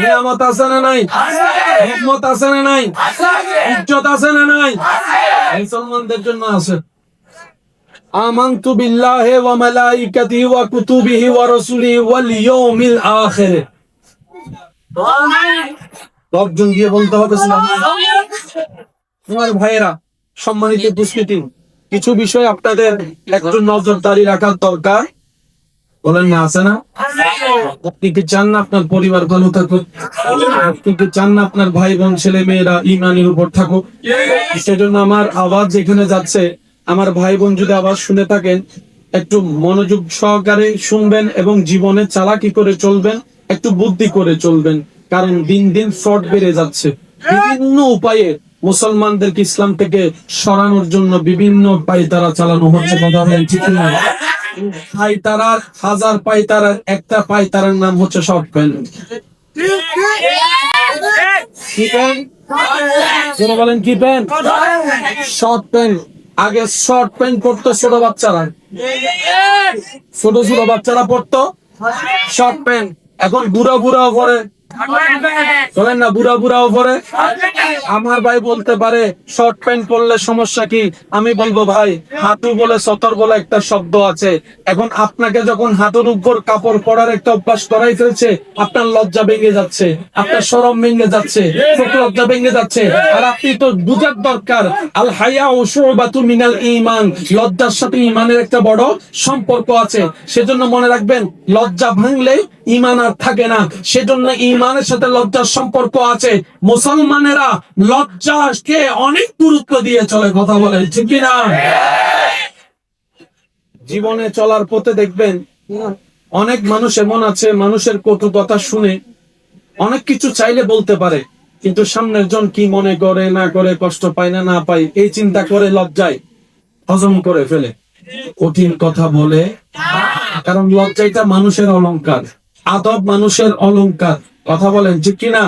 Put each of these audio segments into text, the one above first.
নিয়ামত আছে না নাই? হিকমত আছে না নাই? ইজ্জত আছে না নাই? মুসলমানদের জন্য আছে। আমানতু বিল্লাহি ওয়া মালাইকাতিহি ওয়া কুতুবিহি ওয়া রাসূলিহি ওয়াল ইয়াউমিল আখির। লোকজন গিয়ে বলতে হবে তোমার ভাইয়েরা সম্মানিত উপস্থিতি কিছু বিষয় আপনাদের একটু নজরদারি রাখার দরকার। বলেন না, আছে না? আপনি কি চান না আপনার পরিবার ভালো থাকুক? আপনি কি চান না আপনার ভাই বোন, ছেলে মেয়েরা ইমানের উপর থাকুক? সেজন্য আমার আওয়াজ যেখানে যাচ্ছে। আমার ভাই বোন যদি আওয়াজ শুনে থাকেন, একটু মনোযোগ সহকারে শুনবেন এবং জীবনে চালাকি করে চলবেন, একটু বুদ্ধি করে চলবেন, কারণ দিন দিন ফ্রড বেড়ে যাচ্ছে। বিভিন্ন উপায়ে মুসলমানদেরকে ইসলাম থেকে সরানোর জন্য বিভিন্ন পায়তারা চালানো হচ্ছে। কথা ঠিক না পায়তারার হাজার পায়তারার একটা পায়তারার নাম হচ্ছে শর্ট প্যান্ট বলেন কি প্যান্ট শর্ট প্যান্ট আগে শর্ট প্যান্ট পরতো ছোট বাচ্চারা। ছোট ছোট বাচ্চারা পরতো শর্ট প্যান্ট এখন বুড়া বুড়াও পরে বলেন না, বুড়া আমার ভাই বলতে পারে শর্ট প্যান্ট পরলে সমস্যা কি? আমি বলব, ভাই, হাঁটু বলে সতর বলে একটা শব্দ আছে। এখন আপনাকে যখন হাঁটুর উপর কাপড় পরার একটা অভ্যাস করাই ফেলছে, আপনার লজ্জা ভেঙে যাচ্ছে, আপনার সরম ভেঙে যাচ্ছে লজ্জা ভেঙে যাচ্ছে। আর আপনি তো বুঝার দরকার, আল ঈমান। লজ্জার সাথে ঈমানের একটা বড় সম্পর্ক আছে। সেজন্য মনে রাখবেন, লজ্জা ভাঙলে ঈমান আর থাকে না। সেজন্য ঈমানের সাথে লজ্জার সম্পর্ক আছে। মুসলমানেরা লজ্জাকে অনেক গুরুত্ব দিয়ে চলে কথা বলে, ঠিক না জীবনে চলার পথে দেখবেন, অনেক মানুষ এমন আছে, মানুষের কটু কথা শুনে অনেক কিছু চাইলে বলতে পারে, কিন্তু সামনের জন কি মনে করে, না করে, কষ্ট পায় না না পায়, এই চিন্তা করে লজ্জায় হজম করে ফেলে। কঠিন কথা বলে, কারণ লজ্জাইটা মানুষের অলংকার, আদব মানুষের অলংকার। কথা বলেন, ঠিক কিনা?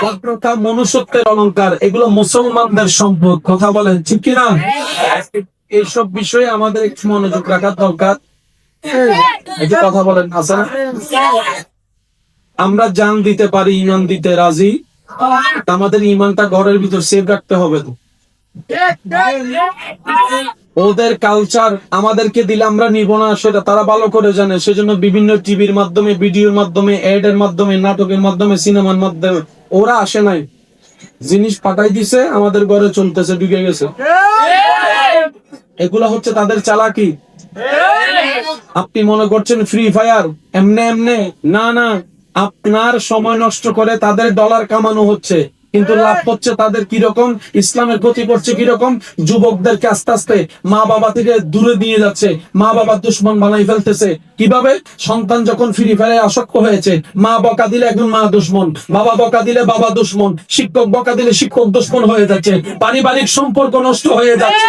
ভদ্রতা মনুষ্যত্বের অলঙ্কার এগুলো মুসলমানদের সম্পদ। কথা বলেন, ঠিক কিনা? এইসব বিষয়ে আমাদের একটু মনোযোগ রাখার দরকার। একটু কথা বলেন হাসান আমরা জান দিতে পারি, ইমান দিতে রাজি। আমাদের ইমানটা ঘরের ভিতর সেফ রাখতে হবে তো। ওদের কালচার আমাদেরকে দিলে আমরা নিব না, সেটা তারা ভালো করে জানে। সেজন্য বিভিন্ন টিভির মাধ্যমে ভিডিওর মাধ্যমে এড এর মাধ্যমে, নাটকের মাধ্যমে সিনেমার মাধ্যমে ওরা আসে নাই। জিনিস পাঠাই দিছে, আমাদের ঘরে চলতেছে, ঢুকে গেছে। এগুলা হচ্ছে তাদের চালাকি। আপনি মনে করছেন ফ্রি ফায়ার এমনে এমনে? না না। আপনার সময় নষ্ট করে তাদের ডলার কামানো হচ্ছে। কিন্তু লাভ হচ্ছে তাদের কীরকম? ইসলামের ক্ষতি করছে কীরকম? যুবকদেরকে আস্তে আস্তে মা বাবা থেকে দূরে দিয়ে যাচ্ছে। মা বাবা দুশ্মন বানাই ফেলতেছে। কীভাবে? সন্তান যখন ফ্রি ফায়ারে আসক্ত হয়েছে। মা বকা দিলে এখন মা দুশ্মন, বাবা বকা দিলে বাবা দুশ্মন, শিক্ষক বকা দিলে শিক্ষক দুশ্মন হয়ে যাচ্ছে। পারিবারিক সম্পর্ক নষ্ট হয়ে যাচ্ছে।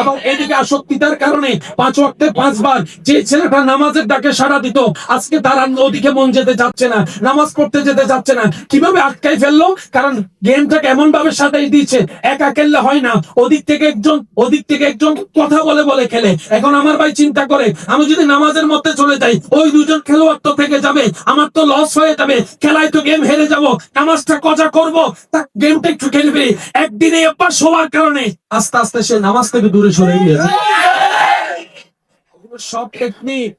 আবার এদিকে আসক্তিতার কারণে পাঁচ ওয়াক্তে পাঁচবার যে ছেলেটা নামাজের ডাকে সাড়া দিত, আজকে তার আর ওদিকে মন যেতে যাচ্ছে না, নামাজ পড়তে যেতে যাচ্ছে না। কীভাবে আটকাই ফেলল? কারণ গেমটাকে এমন ভাবে সাজাই দিয়েছে, একা খেললে হয় না। ওদিক থেকে একজন, ওদিক থেকে একজন কথা বলে বলে খেলে। এখন আমার ভাই চিন্তা করে, আমি যদি নামাজের মধ্যে চলে যাই, ওই দুজন খেলোয়াড় তো থেকে যাবে, আমার তো লস হয়ে যাবে। খেলায় তো গেম হেরে যাব, নামাজটা কজা করব? তা গেমটা একটু খেলবে। একদিনে অভ্যাস হওয়ার কারণে আস্তে আস্তে সে নামাজ থেকে দূরে সরে গিয়েছে সব টেকনিক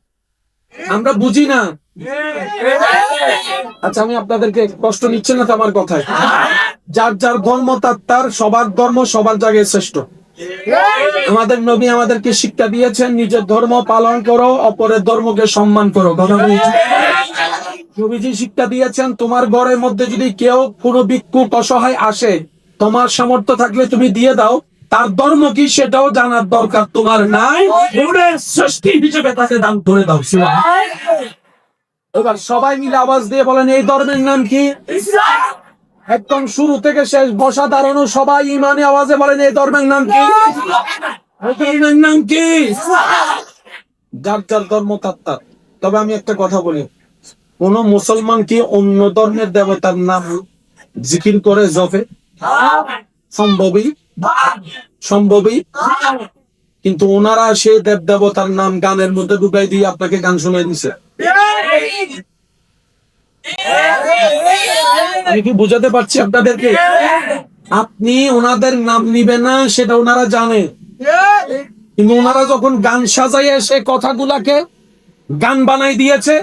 আমরা বুঝি না। আচ্ছা আমি আপনাদেরকে কষ্ট নিচ্ছে না আমার কথায়? যার যার ধর্ম, তার তার, সবার ধর্ম, সবার জায়গায় শ্রেষ্ঠ। আমাদের নবী আমাদেরকে শিক্ষা দিয়েছেন, নিজের ধর্ম পালন করো, অপরের ধর্মকে সম্মান করো। নবীজি শিক্ষা দিয়েছেন, তোমার ঘরের মধ্যে যদি কেউ কোনো ভিক্ষুক অসহায় আসে, তোমার সামর্থ্য থাকলে তুমি দিয়ে দাও। তার ধর্ম কি সেটাও জানার দরকার তোমার নাই? সৃষ্টি হিসেবে তাকে দান করে দাও এবার সবাই মিলে আওয়াজ দিয়ে বলেন এই ধর্মের নাম কি? একদম শুরু থেকে শেষ বসা দাঁড়ানো সবাই ইমানে আওয়াজে বলেন এই ধর্মের নাম কি? ধর্মের নাম কি? যার যার ধর্ম তার তার। তবে আমি একটা কথা বলি কোন মুসলমান কি অন্য ধর্মের দেবতার নাম জিকির করে জপে? সম্ভবই সম্ভবই। কিন্তু ওনারা সেই দেব দেবতার নাম গানের মধ্যে ঢুকাই দিয়ে আপনাকে গান শুনে দিছে। আমি কি বুঝাতে পারছি আপনাদেরকে? আপনি ওনাদের নাম নিবেন না, সেটা ওনারা জানে। কিন্তু ওনারা যখন গান সাজাইয়ে সে কথাগুলাকে গান বানাই দিয়েছে,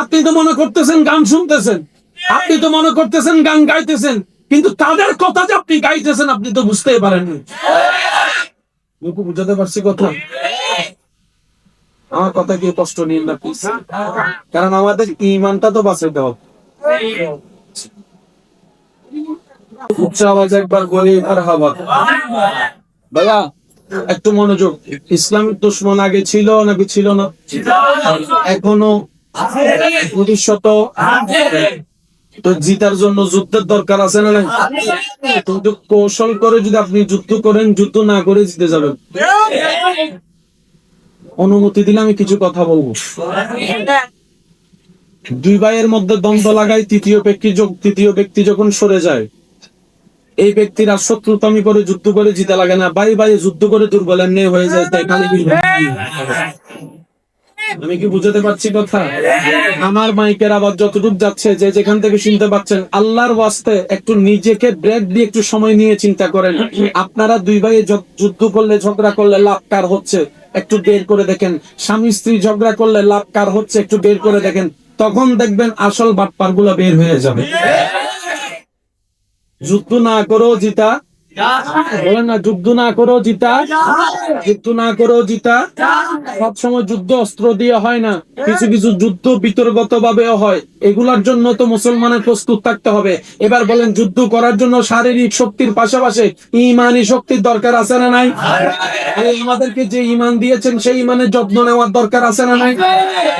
আপনি তো মনে করতেছেন, গান শুনতেছেন। আপনি তো মনে করতেছেন, গান গাইতেছেন। কিন্তু তাদের কথা যে আপনি গাইতেছেন আপনি তো বুঝতেই পারেননি। লোক বুঝাতে পারছি কথা? আমার কথা কি কষ্ট নিন না কারণ আমাদের ইমানটা তো বাঁচাইতে হবে উচ্চ আওয়াজ একবার বলি আর হাওয়া ভাইয়া একটু মনোযোগ। ইসলামিক দুশ্মন আগে ছিল নাকি ছিল না? এখনও? ভবিষ্যৎ তো জিতার জন্য যুদ্ধের দরকার আছে না নাই? কিন্তু কৌশল করে যদি আপনি যুদ্ধ করেন, যুদ্ধ না করে জিতে যাবেন। অনুমতি দিলে আমি কিছু কথা বলব। দুই ভাইয়ের মধ্যে দ্বন্দ্ব লাগায়, তৃতীয় ব্যক্তি তৃতীয় ব্যক্তি যখন সরে যায়, এই ব্যক্তির ব্যক্তিরা শত্রুতামি করে যুদ্ধ করে জিতে লাগে না। ভাই ভাই, যুদ্ধ করে দুর্বল এমনি হয়ে যায়, তাই খালি আমি কি বুঝাতে পারছি কথা? আমার মাইকের আবার যতটুকু যাচ্ছে, যে যেখান থেকে শুনতে পাচ্ছেন, আল্লাহর ওয়াস্তে একটু নিজেকে ব্রেক দিয়ে একটু সময় নিয়ে চিন্তা করেন। আপনারা দুই ভাই যুদ্ধ করলে ঝগড়া করলে লাভ কার হচ্ছে? একটু বের করে দেখেন। স্বামী স্ত্রী ঝগড়া করলে লাভ কার হচ্ছে? একটু বের করে দেখেন। তখন দেখবেন আসল বাটপার বের হয়ে যাবে। যুদ্ধ না করো জিতা বলেন না যুদ্ধ না করো জিতা। যুদ্ধ না করো জিতা। সবসময় যুদ্ধ অস্ত্র দিয়ে হয় না। কিছু কিছু যুদ্ধ বিতর্গত হয়। এগুলার জন্য তো মুসলমানের প্রস্তুত থাকতে হবে। এবার বলেন যুদ্ধ করার জন্য শারীরিক শক্তির পাশাপাশি ইমানি শক্তির দরকার আছে না নাই? আমাদেরকে যে ইমান দিয়েছেন সেই ইমানের যত্ন নেওয়ার দরকার আছে না নাই?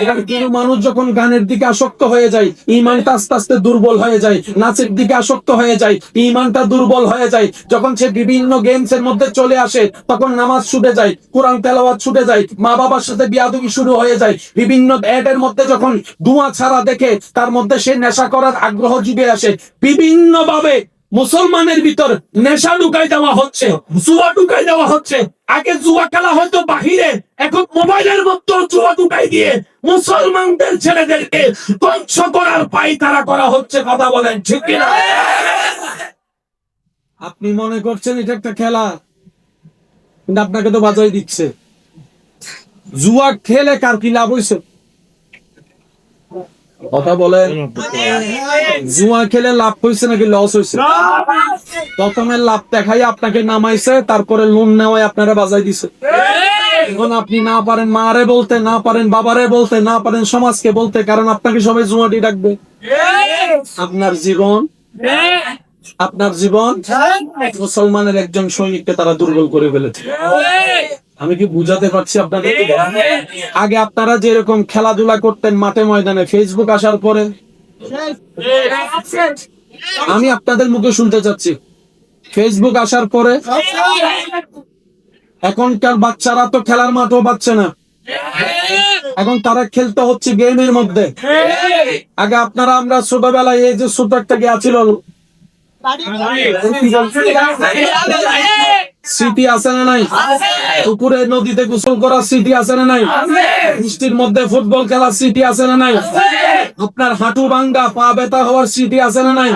এবার মানুষ যখন গানের দিকে আসক্ত হয়ে যায় ইমানটা আস্তে আস্তে দুর্বল হয়ে যায় নাচের দিকে আসক্ত হয়ে যায় ইমানটা দুর্বল হয়ে যায় যখন সে বিভিন্ন গেমস এর মধ্যে চলে আসে, তখন নামাজ ছুটে যায়, কোরআন তেলাওয়াত ছুটে যায় মা বাবার সাথে বিয়াদবি শুরু হয়ে যায়। বিভিন্ন অ্যাড এর মধ্যে যখন ধোঁয়া ছাড়া দেখে, তার মধ্যে সে নেশা করার আগ্রহ যুগে আসে। বিভিন্ন ভাবে মুসলমানের ভিতর নেশা ঢুকাই দেওয়া হচ্ছে, জুয়া ঢুকাই দেওয়া হচ্ছে। আগে জুয়া খেলা হয়তো বাহিরে, এখন মোবাইলের মধ্যে জুয়া ঢুকাই দিয়ে মুসলমানদের ছেলেদেরকে ধ্বংস করার পাই তারা করা হচ্ছে, কথা বলেন ঠিক কিনা? আপনি মনে করছেন এটা একটা খেলা? কিন্তু আপনাকে তো বাজাই দিচ্ছে। জুয়া খেলে কার কি লাভ হয়েছে কথা বলেন। জুয়া খেলে লাভ হয়েছে নাকি লস হয়েছে প্রথমে লাভ দেখাই আপনাকে নামাইছে, তারপরে লোন নেওয়ায় আপনারা বাজাই দিছে। এখন আপনি না পারেন মারে বলতে, না পারেন বাবারে বলতে, না পারেন সমাজকে বলতে, কারণ আপনাকে সবাই জুয়াটি ডাকবে। আপনার জীবন আপনার জীবন মুসলমানের একজন সৈনিককে তারা দুর্বল করে ফেলেছে। আমি কি বুঝাতে পারছি আপনাদের আগে আপনারা যেরকম খেলাধুলা করতেন মাঠে ময়দানে ফেসবুক আসার পরে? আমি আপনাদের মুখে শুনতে চাচ্ছি। ফেসবুক আসার পরে? এখনকার বাচ্চারা তো খেলার মাঠও পাচ্ছে না। এখন তারা খেলতে হচ্ছে গেমের মধ্যে। আগে আপনারা, আমরা ছোটবেলায় এই যে ছোট একটা গিয়া ছিল স্মৃতি আছে না নাই? পুকুরে নদীতে গোসল করার স্মৃতি আছে না নাই? বৃষ্টির মধ্যে ফুটবল খেলার স্মৃতি আছে না নাই? আপনার হাঁটু ভাঙ্গা পা ব্যথা হওয়ার স্মৃতি আছে না নাই?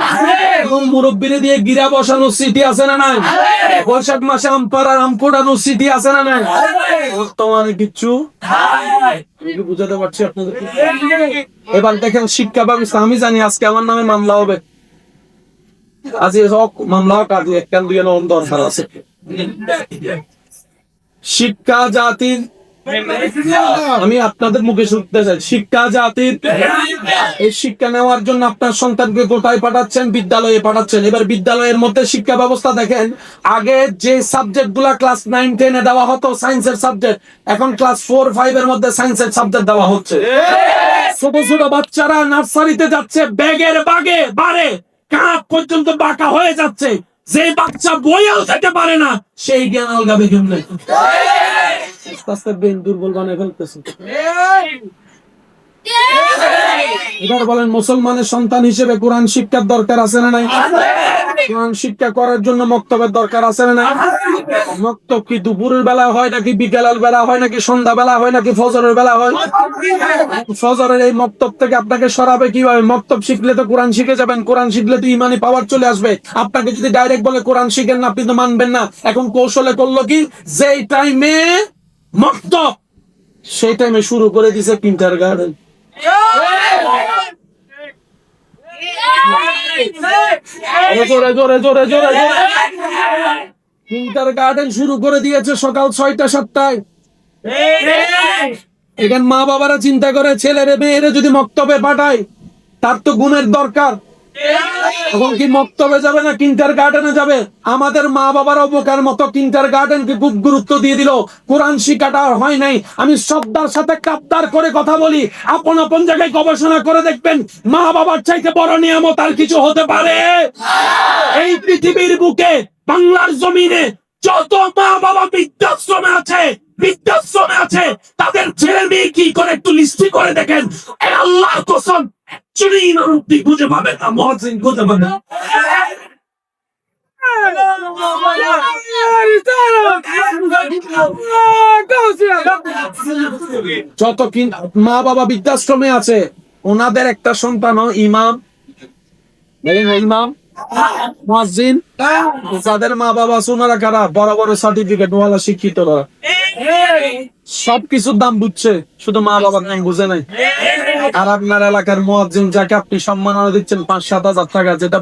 এবং মুরব্বীরে দিয়ে গিরা বসানোর স্মৃতি আছে না নাই? বৈশাখ মাসে আম পাড়ার আম পোড়ানোর স্মৃতি আছে না নাই? বর্তমানে কিচ্ছু বুঝাতে পারছি আপনাদের এবার দেখেন শিক্ষা ব্যবস্থা আমি জানি আজকে আমার নামে মামলা হবে। শিক্ষা জাতির আমি আপনাদের মুখে শুনতে চাই। শিক্ষা জাতির এই শিক্ষা নেওয়ার জন্য আপনার সন্তানকে কোথায় পাঠাচ্ছেন? বিদ্যালয়ে পাঠাচ্ছেন। এবার বিদ্যালয়ের মধ্যে শিক্ষা ব্যবস্থা দেখেন, আগে যে সাবজেক্টগুলা ক্লাস নাইন, টেনে দেওয়া হতো, সায়েন্সের সাবজেক্ট, এখন ক্লাস ফোর, ফাইভ এর মধ্যে সায়েন্সের সাবজেক্ট দেওয়া হচ্ছে। ছোট ছোট বাচ্চারা নার্সারিতে যাচ্ছে ব্যাগের বাগে, বারে। কাঁপ পর্যন্ত বাঁকা হয়ে যাচ্ছে। যে বাচ্চা বইও যেতে পারে না সেই জ্ঞান আলগাবে কেমনে আস্তে আস্তে বেন দুর্বল বানিয়ে ফেলতেছে। এবার বলেন মুসলমানের সন্তান হিসেবে কোরআন শিক্ষার দরকার আছে না নাই? কোরআন শিক্ষা করার জন্য মক্তবের দরকার আছে না নাই? মক্তব কি দুপুরের বেলা হয় নাকি বিকেলের বেলা হয় নাকি সন্ধ্যা বেলা হয় নাকি ফজরের বেলা হয়? ফজরের এই মক্তব থেকে আপনাকে সরাবে কীভাবে? মক্তব শিখলে তো কোরআন শিখে যাবেন। কোরআন শিখলে তো ইমানি পাওয়ার চলে আসবে। আপনাকে যদি ডাইরেক্ট বলে কোরআন শিখেন না আপনি তো মানবেন না। এখন কৌশলে করল কি? যেই টাইমে মক্তব সেই টাইমে শুরু করে দিছে কিন্টার গার্ডেন জোরে জোরে জোরে জোরে কিন্টার গার্ডেন শুরু করে দিয়েছে সকাল ছয়টা, সাতটায়। এখান মা বাবারা চিন্তা করে, ছেলেরে, মেয়েরে যদি মক্তবে পাঠায়, তার তো গুণের দরকার। এখন কি মক্তবে যাবে না কিন্টার গার্ডেনে যাবে? আমাদের মা বাবারাও বোকার মতো কিন্টার খুব গুরুত্ব দিয়ে দিল। কোরআন হয় নাই। আমি শ্রদ্ধার সাথে কাপ্তার করে কথা বলি। আপন আপন জায়গায় গবেষণা করে দেখবেন, মা বাবার চাইতে বড় নিয়ামত আর কিছু হতে পারে। এই পৃথিবীর বুকে, বাংলার জমিনে যত মা বাবা বৃদ্ধাশ্রমে আছে বৃদ্ধাশ্রমে আছে, তাদের ছেলে মেয়ে কি করে একটু লিস্টি করে দেখেন? আল্লাহ কসম একচুয়ালি ইমারতি খুঁজে পাবে না মহসিন খুঁজে পাবে না। যত মা বাবা বৃদ্ধাশ্রমে আছে ওনাদের একটা সন্তান ইমাম ইমাম মুয়াজ্জিন যাদের মা বাবা আছে ওনারা কারা বড় বড় সার্টিফিকেট ওয়ালা শিক্ষিত সবকিছুর দাম বুঝছে শুধু মা বাবার নাম বুঝে নাই আর আপনার এলাকার মোয়াজ্জিম যাকে আপনি সম্মাননা দিচ্ছেন পাঁচ সাত হাজার টাকা যেটা